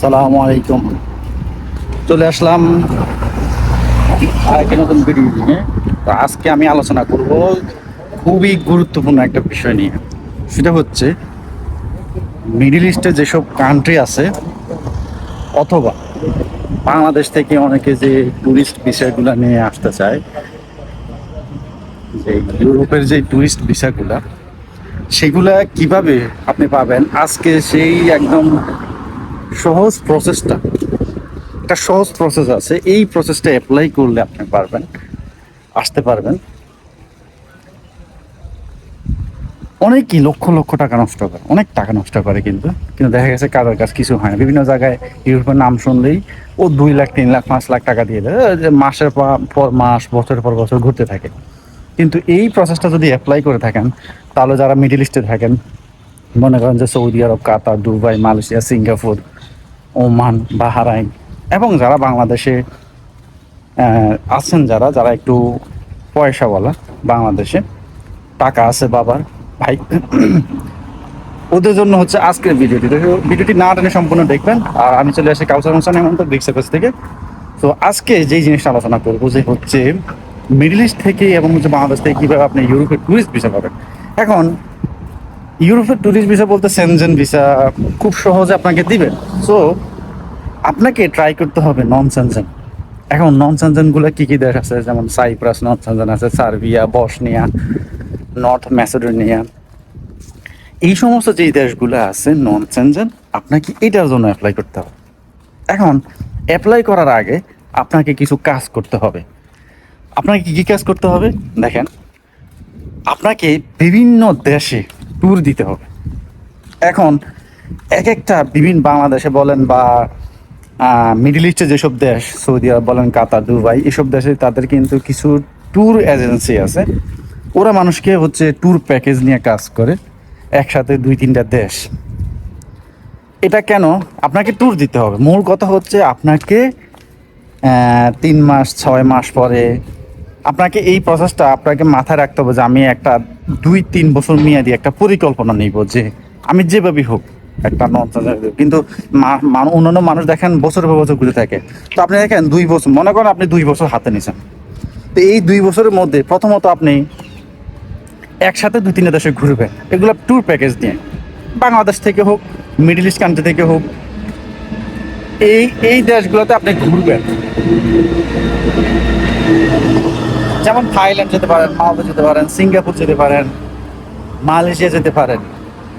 সালামু আলাইকুম। চলে আসলাম আরেকটা নতুন ভিডিও নিয়ে। তো আজকে আমি আলোচনা করব খুবই গুরুত্বপূর্ণ একটা বিষয় নিয়ে। সেটা হচ্ছে মিডিল ইস্টে যেসব কান্ট্রি আছে, অথবা বাংলাদেশ থেকে অনেকে যে ট্যুরিস্ট বিষয়গুলো নিয়ে আসতে চায়, যে ইউরোপের যে ট্যুরিস্ট ভিসাগুলা সেগুলা কীভাবে আপনি পাবেন? আজকে সেই একদম সহজ প্রসেসটা একটা সহজ প্রসেস আছে। এই প্রসেসটা অ্যাপ্লাই করলে আপনি পারবেন, আসতে পারবেন। অনেকই লক্ষ লক্ষ টাকা নষ্ট করে, অনেক টাকা নষ্ট করে কিন্তু। কিন্তু দেখা গেছে কারোর কাছে কিছু হয় না। বিভিন্ন জায়গায় ইউরোপের নাম শুনলেই ও দুই লাখ, তিন লাখ, পাঁচ লাখ টাকা দিয়ে দেয়। মাসের পর মাস, বছরের পর বছর ঘুরতে থাকে। কিন্তু এই প্রসেসটা যদি অ্যাপ্লাই করে থাকেন, তাহলে যারা মিডিল ইস্টে থাকেন মনে করেন যে Saudi Arab, Qatar, Dubai, Malaysia, Singapore, Oman, Bahrain এবং যারা বাংলাদেশে আছেন যারা যারা একটু পয়সাওয়ালা বাংলাদেশে, টাকা আছে বাবার, ভাই। ওদের জন্য হচ্ছে আজকের ভিডিওটি। ভিডিওটি না টেনে সম্পূর্ণ দেখবেন। আর আমি চলে আসি কাউসার হোসেন এমন তো ব্রিক্স কাছ থেকে। তো আজকে যেই জিনিসটা আলোচনা করব যে হচ্ছে মিডল ইস্ট থেকে এবং হচ্ছে বাংলাদেশ থেকে কীভাবে আপনি ইউরোপের ট্যুরিস্ট ভিসা পাবেন। এখন ইউরোপের ট্যুরিস্ট ভিসা বলতে সেনজেন ভিসা খুব সহজে আপনাকে দিবেন সো আপনাকে ট্রাই করতে হবে নন সেনজেন এখন নন সেনজেনগুলো কী কী দেশ আছে? যেমন সাইপ্রাস নন সেনজেন আছে সার্বিয়া বসনিয়া নর্থ ম্যাসেডোনিয়া এই সমস্ত যেই দেশগুলো আছে নন সেনজেন আপনাকে এটার জন্য অ্যাপ্লাই করতে হবে। এখন অ্যাপ্লাই করার আগে আপনাকে কিছু কাজ করতে হবে। আপনাকে কি কি কাজ করতে হবে? দেখেন, আপনাকে বিভিন্ন দেশে ট্যুর দিতে হবে। এখন এক একটা বিভিন্ন বাংলাদেশে বলেন বা মিডিল ইস্টে যেসব দেশ সৌদি আরব বলেন কাতার দুবাই এসব দেশে তাদের কিন্তু কিছু ট্যুর এজেন্সি আছে। ওরা মানুষকে হচ্ছে ট্যুর প্যাকেজ নিয়ে কাজ করে, একসাথে দুই তিনটা দেশ। এটা কেন? আপনাকে ট্যুর দিতে হবে। মূল কথা হচ্ছে আপনাকে তিন মাস, ছয় মাস পরে আপনাকে এই প্রসেসটা আপনাকে মাথায় রাখতে হবে যে আমি একটা দুই, তিন বছর মেয়াদি একটা পরিকল্পনা নিব যে আমি যেভাবেই হোক একটা কিন্তু অন্যান্য মানুষ দেখেন বছরের পর বছর ঘুরে থাকে। তো আপনি দেখেন দুই বছর, মনে করেন আপনি দুই বছর হাতে নিছেন। তো এই দুই বছরের মধ্যে প্রথমত আপনি একসাথে দুই, তিনটা দেশে ঘুরবেন। এগুলো ট্যুর প্যাকেজ দিয়ে। বাংলাদেশ থেকে হোক মিডল ইস্ট কান্ট্রি থেকে হোক, এই এই দেশগুলোতে আপনি ঘুরবেন। যেমন থাইল্যান্ড যেতে পারেন মালদা যেতে পারেন, সিঙ্গাপুর যেতে পারেন, মালয়েশিয়া যেতে পারেন,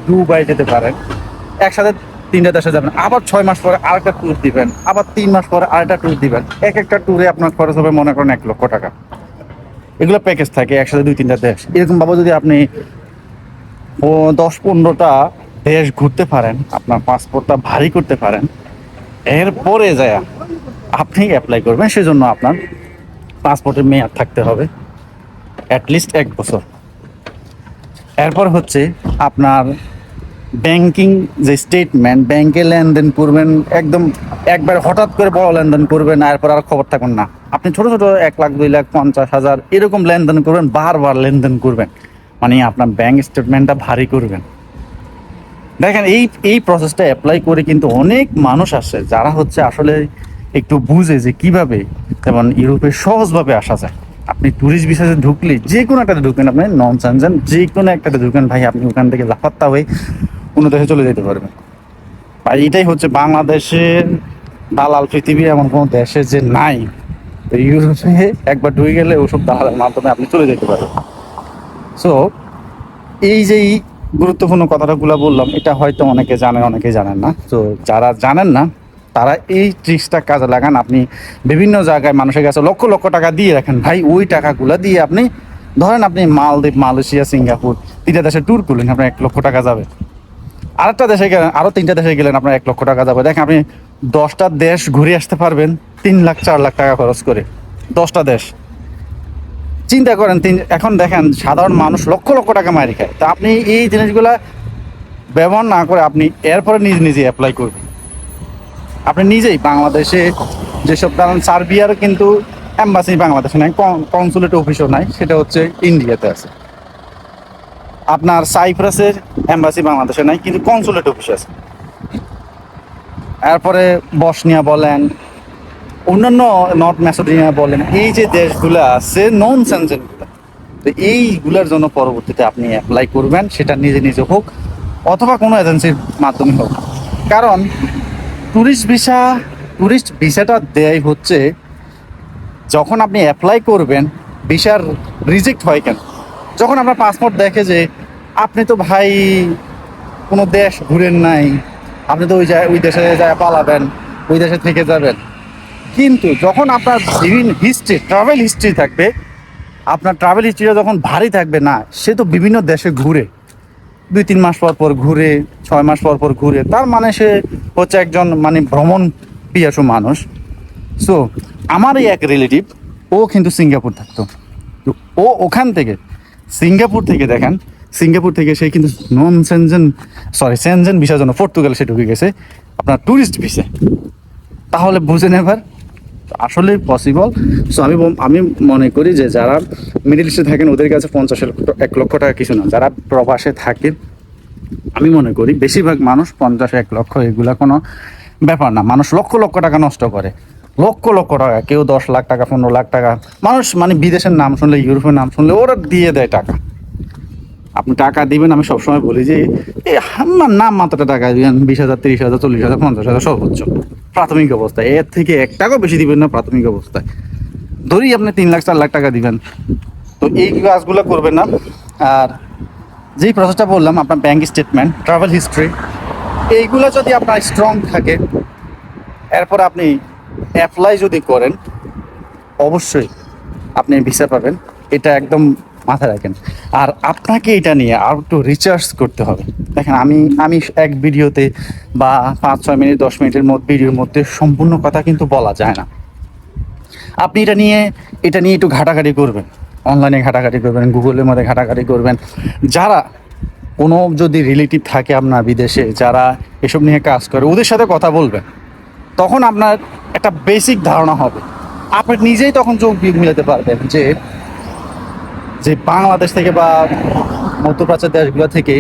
দুবাই যেতে পারেন, একসাথে তিনটা দেশে যাবেন। আবার ছয় মাস পরে আরেকটা ট্যুর দিবেন, আবার তিন মাস পরে আরেকটা ট্যুর দিবেন। এক একটা ট্যুরে আপনার খরচ হবে মনে করেন এক লক্ষ টাকা। এগুলো প্যাকেজ থাকে একসাথে দুই তিনটা দেশ। এরকম ভাবে যদি আপনি দশ পনেরোটা দেশ ঘুরতে পারেন, আপনার পাসপোর্টটা ভারী করতে পারেন, এরপরে যায় আপনি অ্যাপ্লাই করবেন, সেজন্য আপনার পাসপোর্টের মেয়াদ থাকতে হবে অ্যাটলিস্ট এক বছর। এরপর হচ্ছে আপনার ব্যাংকিং যে স্টেটমেন্ট ব্যাংকে লেনদেন করবেন, একদম একবার হঠাৎ করে বড় লেনদেন করবেন এরপর আর খবর থাকুন না। আপনি ছোট ছোট এক লাখ, দুই লাখ, পঞ্চাশ হাজার এরকম লেনদেন করবেন, বারবার লেনদেন করবেন। মানে আপনার ব্যাংক স্টেটমেন্টটা ভারী করবেন। দেখেন, এই এই প্রসেসটা অ্যাপ্লাই করে কিন্তু অনেক মানুষ আসে যারা হচ্ছে আসলে একটু বুঝে যে কীভাবে যেমন ইউরোপে সহজভাবে আসা যায়। আপনি ট্যুরিস্ট ভিসাতে ঢুকলে যে কোনো একটাতে ঢুকেন আপনি নন সেনজেন যে কোনো একটাতে ঢুকেন, ভাই আপনি ওখান থেকে লাফাত্তা হয়ে কোনো দেশে চলে যেতে পারবেন। আর এটাই হচ্ছে বাংলাদেশের দালাল পৃথিবী এমন কোনো দেশে যে নাই। তো ইউরোপে একবার ঢুকে গেলে ওসব দালালের মাধ্যমে আপনি চলে যেতে পারবেন। সো এই যেই গুরুত্বপূর্ণ কথাগুলো বললাম, এটা হয়তো অনেকে জানেন অনেকে জানেন না। তো যারা জানেন না তারা এই ট্রিক্সটা কাজে লাগান। আপনি বিভিন্ন জায়গায় মানুষের কাছে লক্ষ লক্ষ টাকা দিয়ে রাখেন। ভাই, ওই টাকাগুলো দিয়ে আপনি, ধরেন আপনি মালদ্বীপ, মালয়েশিয়া, সিঙ্গাপুর তিনটা দেশে ট্যুর করলেন, আপনার এক লক্ষ টাকা যাবে। আরেকটা দেশে গেলেন আরও তিনটা দেশে গেলেন, আপনার এক লক্ষ টাকা যাবে। দেখেন আপনি দশটা দেশ ঘুরে আসতে পারবেন, তিন লাখ, চার লাখ টাকা খরচ করে। দশটা দেশ। চিন্তা করেন, তিন, এখন দেখেন সাধারণ মানুষ লক্ষ লক্ষ টাকা মারি খায়। তা আপনি এই জিনিসগুলা ব্যবহার না করে আপনি এরপরে নিজে নিজে অ্যাপ্লাই করবেন। আপনি নিজেই বাংলাদেশে যেসব, কারণ সার্বিয়ার কিন্তু অ্যাম্বাসি বাংলাদেশে নাই কনসুলেট অফিসও নাই, সেটা হচ্ছে ইন্ডিয়াতে আছে। আপনার সাইপ্রাসের অ্যাম্বাসি বাংলাদেশে নাই, কিন্তু কনসুলেট অফিস আছে। এরপরে বসনিয়া বলেন, অন্যান্য নর্থ ম্যাসোডিনিয়া বলেন, এই যে দেশগুলো আছে নন সেনজেনগুলো তো এইগুলোর জন্য পরবর্তীতে আপনি অ্যাপ্লাই করবেন, সেটা নিজে নিজে হোক, অথবা কোনো এজেন্সির মাধ্যমে হোক। কারণ ট্যুরিস্ট ভিসা ট্যুরিস্ট ভিসাটা দেয় হচ্ছে, যখন আপনি অ্যাপ্লাই করবেন, ভিসার রিজেক্ট হয় কেন? যখন আপনার পাসপোর্ট দেখে যে, আপনি তো ভাই কোনো দেশ ঘুরেন নাই, আপনি তো ওই যায় ওই দেশে যায় পালাবেন, ওই দেশে থেকে যাবেন। কিন্তু যখন আপনার বিভিন্ন হিস্ট্রি ট্রাভেল হিস্ট্রি থাকবে, আপনার ট্রাভেল হিস্ট্রিটা যখন ভারী থাকবে, না, সে তো বিভিন্ন দেশে ঘুরে। দুই তিন মাস পর পর ঘুরে, ছয় মাস পর পর ঘুরে, তার মানে সে হচ্ছে একজন মানে ভ্রমণ পিয়াসু মানুষ। সো আমারই এক রিলেটিভ ও কিন্তু সিঙ্গাপুর থাকতো। তো ও ওখান থেকে, সিঙ্গাপুর থেকে দেখেন, সিঙ্গাপুর থেকে সে কিন্তু নন সেনজেন সরি সেনজেন ভিসার জন্য পর্তুগাল সে ঢুকে গেছে, আপনার ট্যুরিস্ট ভিসা তাহলে বুঝেন এবার আসলে পসিবল সো আমি আমি মনে করি যে যারা মিডিল ইস্টে থাকেন, ওদের কাছে পঞ্চাশ এক লক্ষ টাকা কিছু না। যারা প্রবাসে থাকে আমি মনে করি বেশিরভাগ মানুষ পঞ্চাশ এক লক্ষ এগুলা কোনো ব্যাপার না। মানুষ লক্ষ লক্ষ টাকা নষ্ট করে। লক্ষ লক্ষ টাকা, কেউ দশ লাখ টাকা, পনেরো লাখ টাকা। মানুষ মানে বিদেশের নাম শুনলে, ইউরোপের নাম শুনলে, ওরা দিয়ে দেয় টাকা। আপনি টাকা দিবেন, আমি সবসময় বলি যে আমার নাম মাত্রা টাকা দিবেন, বিশ হাজার, তিরিশ হাজার, চল্লিশ হাজার, পঞ্চাশ হাজার, সর্বোচ্চ। প্রাথমিক অবস্থায় এর থেকে এক টাকাও বেশি দিবেন না প্রাথমিক অবস্থায়। ধরি আপনি তিন লাখ, চার লাখ টাকা দিবেন। তো এই কাজগুলো করবেন না। আর যেই প্রসেসটা বললাম, আপনার ব্যাংক স্টেটমেন্ট ট্রাভেল হিস্ট্রি এইগুলো যদি আপনার স্ট্রং থাকে, এরপর আপনি অ্যাপ্লাই যদি করেন, অবশ্যই আপনি ভিসা পাবেন। এটা একদম মাথায় রাখেন। আর আপনাকে এটা নিয়ে আর একটু রিচার্জ করতে হবে। দেখেন, আমি আমি এক ভিডিওতে বা পাঁচ, ছয় মিনিট, দশ মিনিটের মধ্যে, ভিডিওর মধ্যে সম্পূর্ণ কথা কিন্তু বলা যায় না। আপনি এটা নিয়ে এটা নিয়ে একটু ঘাটাঘাটি করবেন। অনলাইনে ঘাটাঘাটি করবেন গুগলের মধ্যে ঘাটাঘাটি করবেন। যারা কোনো যদি রিলেটিভ থাকে আপনার বিদেশে, যারা এসব নিয়ে কাজ করে, ওদের সাথে কথা বলবেন। তখন আপনার একটা বেসিক ধারণা হবে। আপনি নিজেই তখন চোখ মিলাতে পারবেন যে যে বাংলাদেশ থেকে বা মধ্যপ্রাচ্যের দেশগুলো থেকে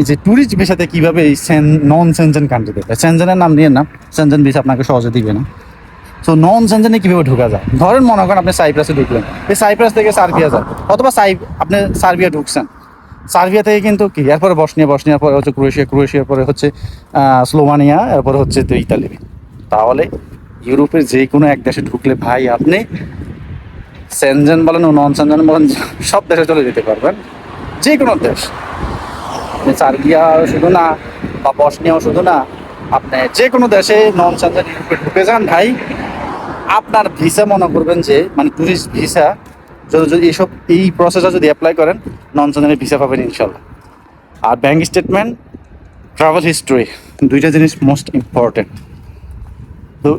এই যে ট্যুরিস্ট ভিসাতে কীভাবে এই সেন নন সেনজেন কান্ট্রি দেবে সেনজেনের নাম নিয়ে না। সেনজেন ভিসা আপনাকে সহজে দিবে না। সো নন সেনজেনে কীভাবে ঢোকা যায়? ধরেন মনে করেন আপনি সাইপ্রাসে ঢুকলেন। এই সাইপ্রাস থেকে সার্বিয়া যান। অথবা সাই আপনি সার্বিয়া ঢুকছেন। সার্বিয়া থেকে কিন্তু কি? এরপরে বসনিয়া বসনিয়ার পরে হচ্ছে ক্রোয়েশিয়া ক্রোয়েশিয়ার পরে হচ্ছে স্লোভানিয়া এরপরে হচ্ছে তো ইতালি তাহলে ইউরোপের যে কোনো এক দেশে ঢুকলে ভাই আপনি সেনজেন বলেন ও নন সেনজেন বলেন, সব দেশে চলে যেতে পারবেন। যে কোনো দেশ। সার্বিয়া শুধু না, বা বসনিয়াও শুধু না, আপনি যে কোনো দেশে নন সেনজেন ইউরোপে ঢুকে যান ভাই। আপনার ভিসা মনে করবেন যে মানে ট্যুরিস্ট ভিসা যদি যদি এইসব এই প্রসেসটা যদি অ্যাপ্লাই করেন নন সেনজেনের ভিসা পাবেন ইনশাল্লাহ আর ব্যাংক স্টেটমেন্ট ট্রাভেল হিস্ট্রি দুইটা জিনিস মোস্ট ইম্পর্টেন্ট তো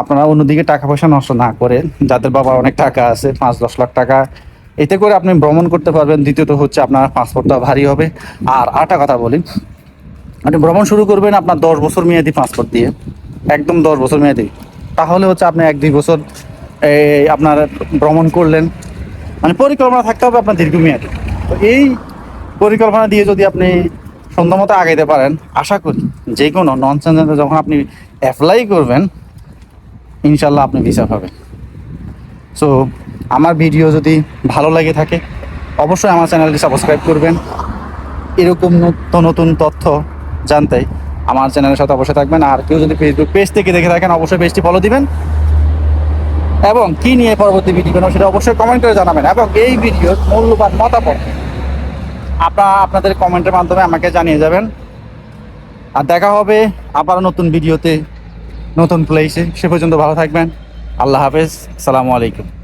আপনারা অন্যদিকে টাকা পয়সা নষ্ট না করে, যাদের বাবা অনেক টাকা আছে, পাঁচ দশ লাখ টাকা এতে করে আপনি ভ্রমণ করতে পারবেন। দ্বিতীয়ত হচ্ছে আপনার পাসপোর্টটা ভারী হবে। আর আরেকটা কথা বলি, আপনি ভ্রমণ শুরু করবেন আপনার দশ বছর মেয়াদি পাসপোর্ট দিয়ে। একদম দশ বছর মেয়াদি। তাহলে হচ্ছে আপনি এক দুই বছর এই আপনার ভ্রমণ করলেন। মানে পরিকল্পনা থাকতে হবে আপনার দীর্ঘমেয়াদী। তো এই পরিকল্পনা দিয়ে যদি আপনি সন্ধ্যা মতো আগাইতে পারেন, আশা করি যে কোনো নন সেন্সেন্সে যখন আপনি অ্যাপ্লাই করবেন, ইনশাল্লাহ আপনি ভিসা পাবেন। সো আমার ভিডিও যদি ভালো লাগে থাকে, অবশ্যই আমার চ্যানেলটি সাবস্ক্রাইব করবেন। এরকম নতুন নতুন তথ্য জানতে আমার চ্যানেলের সাথে অবশ্যই থাকবেন। আর কেউ যদি ফেসবুক পেজ থেকে দেখে থাকেন, অবশ্যই পেজটি ফলো দিবেন। এবং কি নিয়ে পরবর্তী ভিডিও বানাবো সেটা অবশ্যই কমেন্ট করে জানাবেন। এবং এই ভিডিওর মূল্যবান মতামত আপনারা আপনাদের কমেন্টের মাধ্যমে আমাকে জানিয়ে যাবেন। আর দেখা হবে আবার নতুন ভিডিওতে নতুন প্লেসে সে পর্যন্ত ভালো থাকবেন। আল্লাহ হাফেজ। সালামু আলাইকুম।